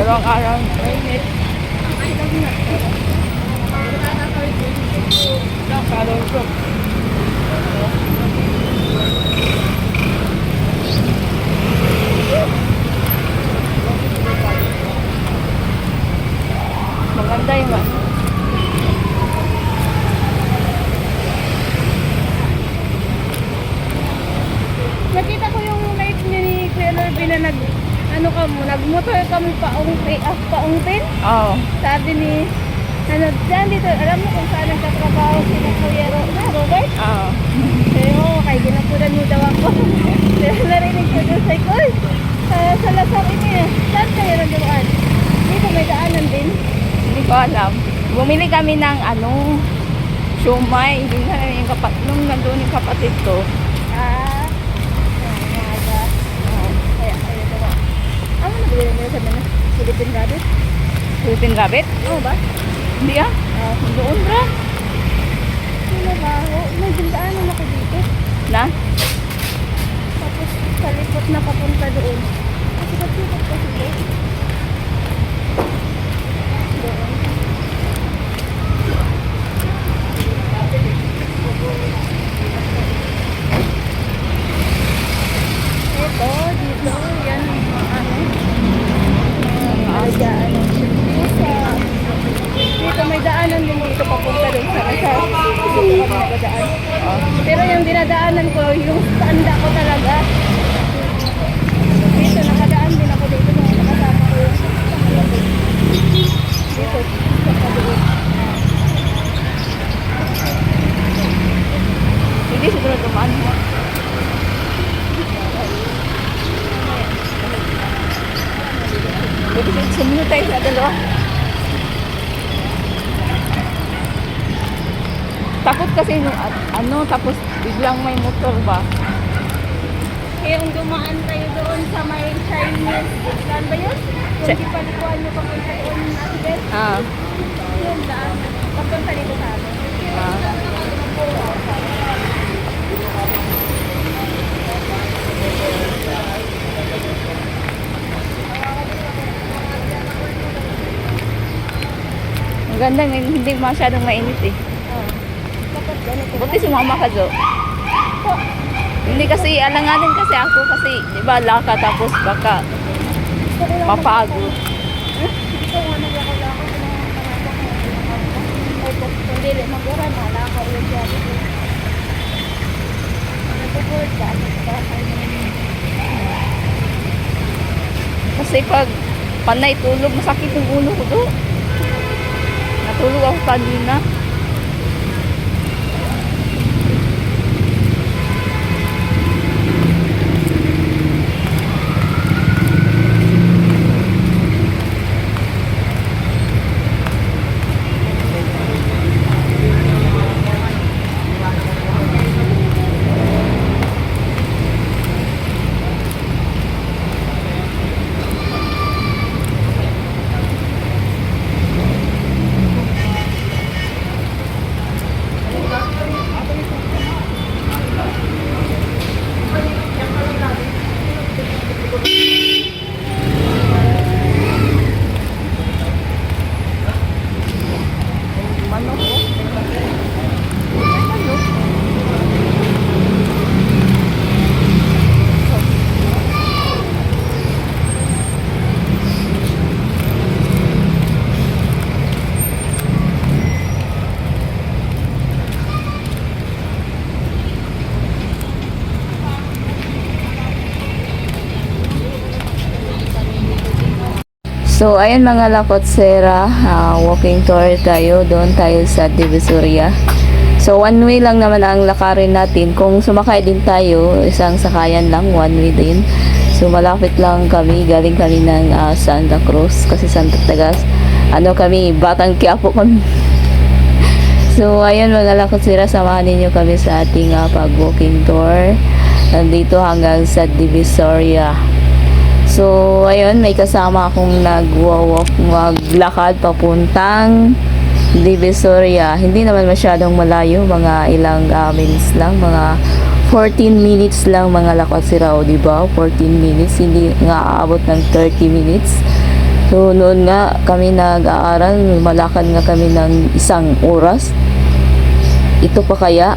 Pero ang araw, mainit. Nakalungkot. Maganda yung ano. Nakita ko yung live niya ni Kuya Norby na nag, ano ka mo, nagmotor kami paungpin, ah, paungpin. Oo. Sabi ni, ano, dyan dito, alam mo kung saan nagtatrabaho si na Kuya Ro, na, Robert? Oo. Sabi mo, kay ginapunan mo daw ako. Kaya narinig ko doon sa ko, sa, sa Lasar ini, saan kayo nagdawaan? Dito may daanan din. Hindi ko alam. Bumili kami ng ano, siomay. Hindi na yung kapat, nung nandun yung kapatid ko. Ah, umaga. Kaya kayo daw. Ano na nila sa mga Philippine Rabbit? Philippine Rabbit? Oo ba? Hindi ah. Ah, Doon ra. Sino ba? May dindaanan ako dito. Na? Tapos sa likod na papunta doon. Kasi sikat kasi doon. Doon. Ito, dito, yan ang mga ano. Mga alagaan. Dito sa dito may daanan din dito papunta doon sa Rizal. Dito kami nagadaan. Pero yung dinadaanan ko, yung tanda ko talaga. Dito, nakadaan din ako dito nung nakasama ko yung dito, sa kadoon. Hindi siguro dumaan mo. Sumunod tayo sa dalawa. Takot kasi at- ano, tapos biglang may motor ba? Yung dumaan tayo doon sa may Chinese, saan ba yun? Kung Chi- di palikuan nyo papunta doon natin. Ah, Yung daan, papunta dito sa amin. ah. Ang ganda, hindi masyadong mainit eh. Buti sumama ka, Jo. Hindi kasi, alanganin kasi ako kasi, di ba, laka tapos baka Gusto ko lang mapagod. Ito nga naglakaw-lakaw ko pangatak ko. Dili magura, bahay mo. Kasi pag panay tulog, masakit yung ulo ko do. Natulog ako kanina. So, ayan mga lakotsera, ah, walking tour tayo, doon tayo sa Divisoria. So, one way lang naman ang lakarin natin. Kung sumakay din tayo, isang sakayan lang, one way din. So, malapit lang kami, galing kami ng ah, Santa Cruz, kasi Santa Tagas. Ano kami, Batang Quiapo kami. So, ayan mga lakotsera, samahan ninyo kami sa ating ah, pag-walking tour. Nandito hanggang sa Divisoria. So, ayun, may kasama akong nag-walk, maglakad papuntang Divisoria. Hindi naman masyadong malayo, mga ilang ah, minutes lang, mga 14 minutes lang mga lakad si Rao, di ba? 14 minutes, hindi nga aabot ng 30 minutes. So noon nga kami nag-aaral, malakad nga kami ng isang oras. Ito pa kaya?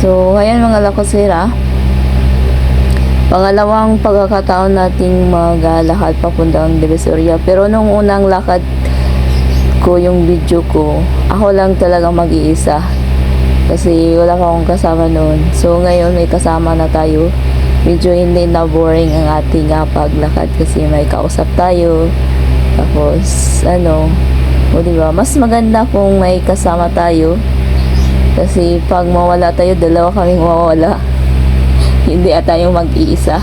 So ngayon mga lakosera, pangalawang pagkakataon nating maglalakad papuntang Divisoria. Pero nung unang lakad ko yung video ko, ako lang talaga mag-iisa. Kasi wala pa akong kasama noon. So ngayon may kasama na tayo. Medyo hindi na boring ang ating ah, paglakad kasi may kausap tayo. Tapos ano, o di ba? Mas maganda kung may kasama tayo. Kasi pag mawala tayo, dalawa kaming mawawala. Hindi at tayong mag-iisa.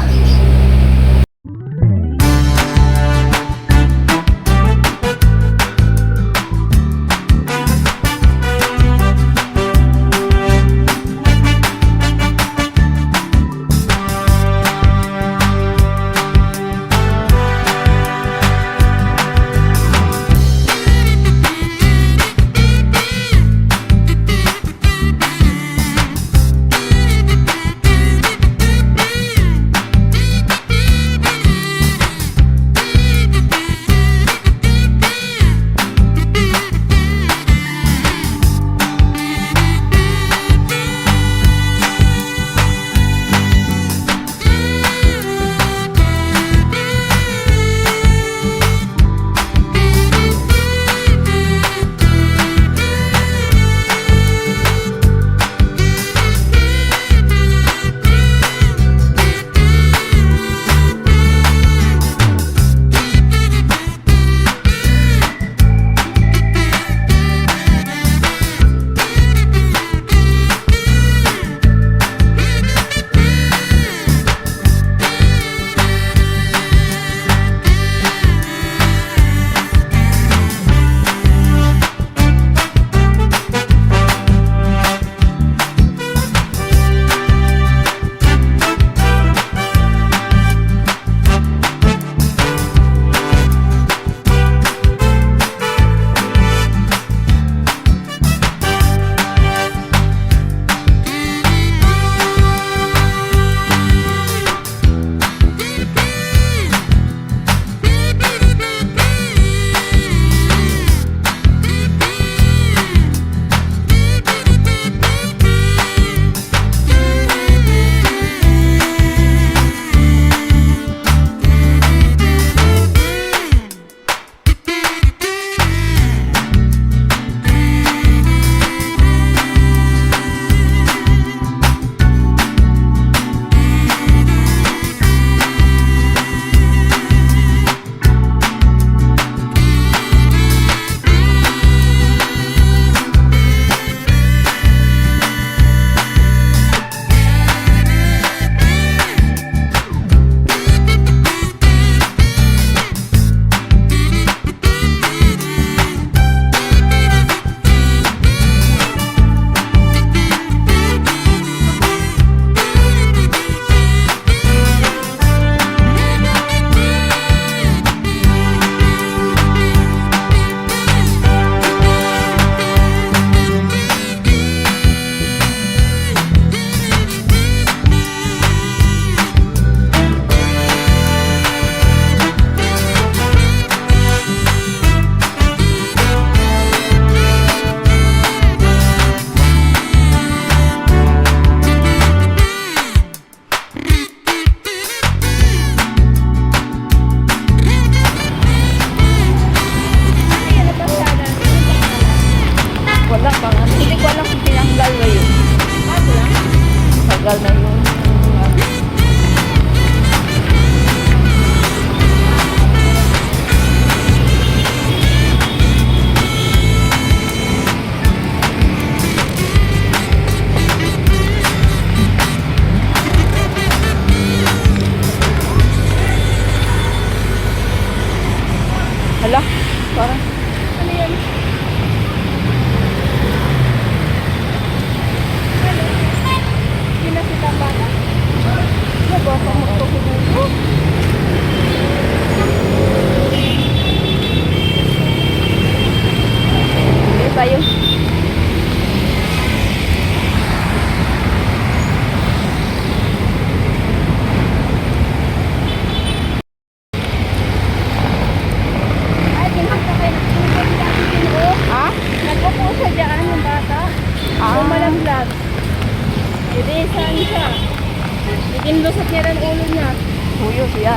Inlusot niya ng ulo niya. Huyo siya.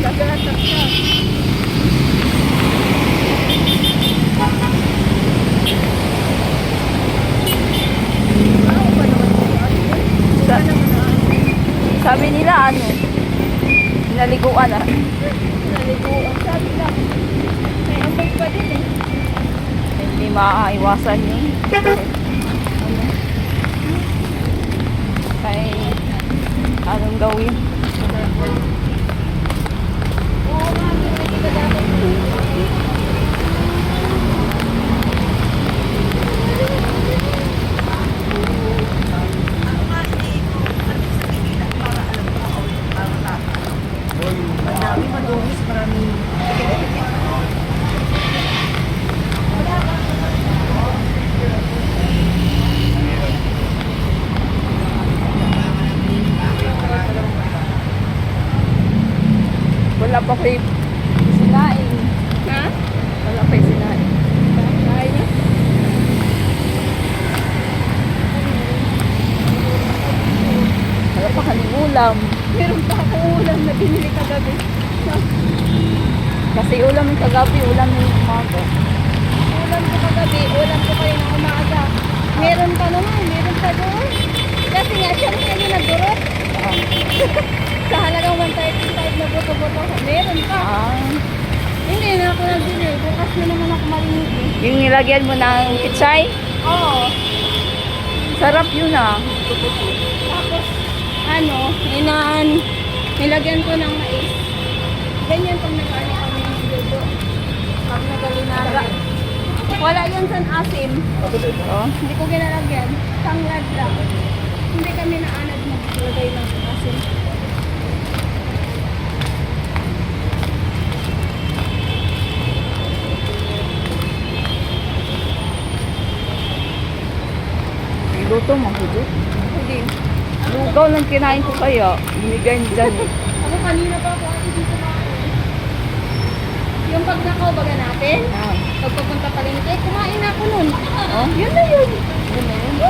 Nagahatak siya. Sa sabi nila ano, naliguan ah. Naliguan, sabi nila. May ambag pa din eh. Hindi maaiwasan eh. Anong gawin? Oo nga, hindi ka dapat. Wala pa kayo sinain. Ha? Wala pa yung sinain. Kaya niya? Wala pa kaming ulam. Meron pa ako ulam na binili kagabi. Kasi ulam yung kagabi, ulam yung umaga. Ulam ko kagabi, ulam ko kayo ng umaga. Meron pa naman, meron pa doon. Kasi nga, siya rin kayo nagdurot. Sa halagang 135 na boto-boto. Meron pa. ah, Hindi na ako nagbili. Bukas na naman ako malinigin. yung nilagyan mo ng pichay, Oo. sarap yun ah. Ano, inaan, nilagyan ko ng mais. Ganyan pag nag-ano kami ng luto. Pag nagalinara. Wala yun sa asim. Oh. Hindi ko ginalagyan. Tanglad lang. Hindi kami naanad maglagay ng asin. Lugaw lang kinain ko kaya. Binigay niyo dyan. Ako kanina pa ako ate dito kumain. Yung pagnakaw baga natin, Ah. pag papunta pa rin, eh, kumain ako nun. Oh? Yun na yun. Yun na yun.